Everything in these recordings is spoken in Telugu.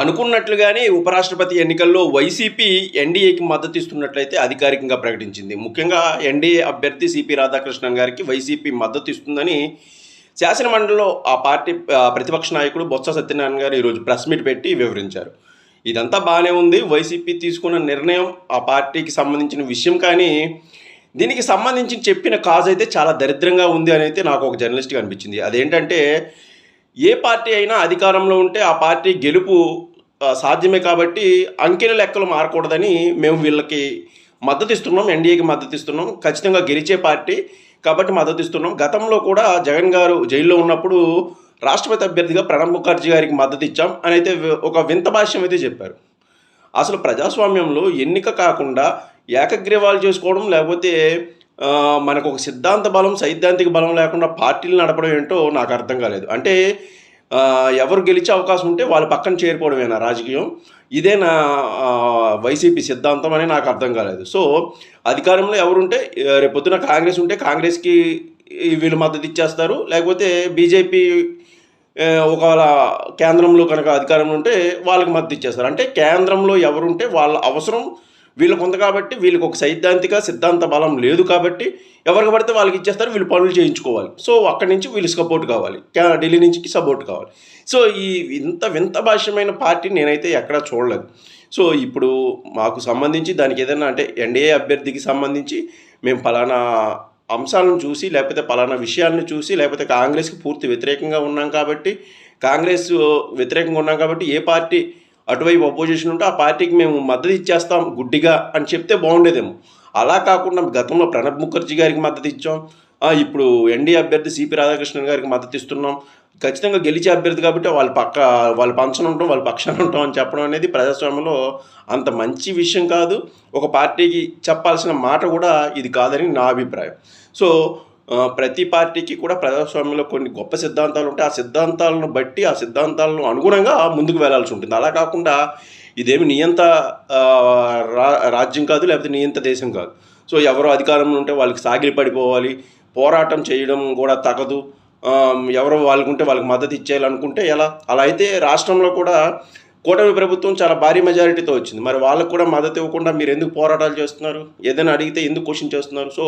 అనుకున్నట్లుగానే ఉపరాష్ట్రపతి ఎన్నికల్లో వైసీపీ ఎన్డీఏకి మద్దతు ఇస్తున్నట్లయితే అధికారికంగా ప్రకటించింది. ముఖ్యంగా ఎన్డీఏ అభ్యర్థి సిపి రాధాకృష్ణన్ గారికి వైసీపీ మద్దతు ఇస్తుందని శాసనమండలిలో ఆ పార్టీ ప్రతిపక్ష నాయకుడు బొత్స సత్యనారాయణ గారు ఈరోజు ప్రెస్ మీట్ పెట్టి వివరించారు. ఇదంతా బాగానే ఉంది. వైసీపీ తీసుకున్న నిర్ణయం ఆ పార్టీకి సంబంధించిన విషయం కానీ దీనికి సంబంధించి చెప్పిన కాజ్ అయితే చాలా దరిద్రంగా ఉంది అని అయితే నాకు ఒక జర్నలిస్ట్గా అనిపించింది. అదేంటంటే ఏ పార్టీ అయినా అధికారంలో ఉంటే ఆ పార్టీ గెలుపు సాధ్యమే కాబట్టి అంకెల లెక్కలు మారకూడదని మేము వీళ్ళకి మద్దతు ఇస్తున్నాం ఎన్డీఏకి మద్దతు ఇస్తున్నాం ఖచ్చితంగా గెలిచే పార్టీ కాబట్టి మద్దతు ఇస్తున్నాం గతంలో కూడా జగన్ గారు జైల్లో ఉన్నప్పుడు రాష్ట్రపతి అభ్యర్థిగా ప్రణబ్ ముఖర్జీ గారికి మద్దతు ఇచ్చాం అని అయితే ఒక వింత భాష్యం అయితే చెప్పారు. అసలు ప్రజాస్వామ్యంలో ఎన్నిక కాకుండా ఏకగ్రీవాలు చేసుకోవడం లేకపోతే మనకు ఒక సిద్ధాంత బలం సైద్ధాంతిక బలం లేకుండా పార్టీలు నడపడం ఏంటో నాకు అర్థం కాలేదు. అంటే ఎవరు గెలిచే అవకాశం ఉంటే వాళ్ళ పక్కన చేరిపోవడమేనా రాజకీయం? ఇదే నా వైసీపీ సిద్ధాంతం అని నాకు అర్థం కాలేదు. సో అధికారంలో ఎవరుంటే రేపొద్దున రేపు కాంగ్రెస్ ఉంటే కాంగ్రెస్కి వీళ్ళు మద్దతు ఇచ్చేస్తారు. లేకపోతే బీజేపీ ఒకవేళ కేంద్రంలో కనుక అధికారంలో ఉంటే వాళ్ళకి మద్దతు ఇచ్చేస్తారు. అంటే కేంద్రంలో ఎవరుంటే వాళ్ళ అవసరం వీళ్ళకు ఉంది కాబట్టి వీళ్ళకి ఒక సైద్ధాంతిక సిద్ధాంత బలం లేదు కాబట్టి ఎవరికి పడితే వాళ్ళకి ఇచ్చేస్తారు వీళ్ళు పనులు చేయించుకోవాలి. సో అక్కడి నుంచి వీళ్ళు సపోర్ట్ కావాలి. ఢిల్లీ నుంచి సపోర్ట్ కావాలి. సో ఈ ఇంత వింత భాష్యమైన పార్టీ నేనైతే ఎక్కడా చూడలేదు. సో ఇప్పుడు మాకు సంబంధించి దానికి ఏదైనా అంటే ఎన్డీఏ అభ్యర్థికి సంబంధించి మేము ఫలానా అంశాలను చూసి లేకపోతే పలానా విషయాలను చూసి లేకపోతే కాంగ్రెస్కి పూర్తి వ్యతిరేకంగా ఉన్నాం కాబట్టి కాంగ్రెస్ వ్యతిరేకంగా ఉన్నాం కాబట్టి ఏ పార్టీ అటువైపు అపోజిషన్ ఉంటే ఆ పార్టీకి మేము మద్దతు ఇచ్చేస్తాం గుడ్డిగా అని చెప్తే బాగుండేదేమో. అలా కాకుండా గతంలో ప్రణబ్ ముఖర్జీ గారికి మద్దతు ఇచ్చాం. ఇప్పుడు ఎన్డీ అభ్యర్థి సిపి రాధాకృష్ణన్ గారికి మద్దతు ఇస్తున్నాం. ఖచ్చితంగా గెలిచే అభ్యర్థి కాబట్టి వాళ్ళ పక్క వాళ్ళ పంచన ఉంటాం వాళ్ళ పక్షాన ఉంటాం అని చెప్పడం అనేది ప్రజాస్వామ్యంలో అంత మంచి విషయం కాదు. ఒక పార్టీకి చెప్పాల్సిన మాట కూడా ఇది కాదని నా అభిప్రాయం. సో ప్రతి పార్టీకి కూడా ప్రజాస్వామ్యంలో కొన్ని గొప్ప సిద్ధాంతాలు ఉంటాయి. ఆ సిద్ధాంతాలను బట్టి ఆ సిద్ధాంతాలను అనుగుణంగా ముందుకు వెళ్ళాల్సి ఉంటుంది. అలా కాకుండా ఇదేమి నియంత రా రాజ్యం కాదు లేకపోతే నియంత దేశం కాదు. సో ఎవరో అధికారంలో ఉంటే వాళ్ళకి సాగిలి పడిపోవాలి. పోరాటం చేయడం కూడా తగదు. ఎవరో వాళ్ళకుంటే వాళ్ళకి మద్దతు ఇచ్చేయాలనుకుంటే ఎలా? అలా అయితే రాష్ట్రంలో కూడా కూటమి ప్రభుత్వం చాలా భారీ మెజారిటీతో వచ్చింది. మరి వాళ్ళకు కూడా మద్దతు ఇవ్వకుండా మీరు ఎందుకు పోరాటాలు చేస్తున్నారు? ఏదైనా అడిగితే ఎందుకు క్వశ్చన్ చేస్తున్నారు? సో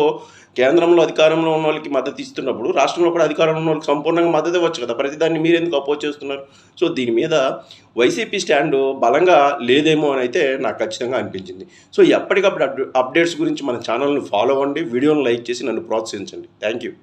కేంద్రంలో అధికారంలో ఉన్న వాళ్ళకి మద్దతు ఇస్తున్నప్పుడు రాష్ట్రంలో కూడా అధికారంలో ఉన్న వాళ్ళకి సంపూర్ణంగా మద్దతు ఇవ్వచ్చు కదా. ప్రతిదాన్ని మీరు ఎందుకు అపోజ్ చేస్తున్నారు? సో దీని మీద వైసీపీ స్టాండ్ బలంగా లేదేమో అని అయితే నాకు ఖచ్చితంగా అనిపించింది. సో ఎప్పటికప్పుడు అప్డేట్స్ గురించి మన ఛానల్ని ఫాలో అవ్వండి వీడియోని లైక్ చేసి నన్ను ప్రోత్సహించండి. Thank you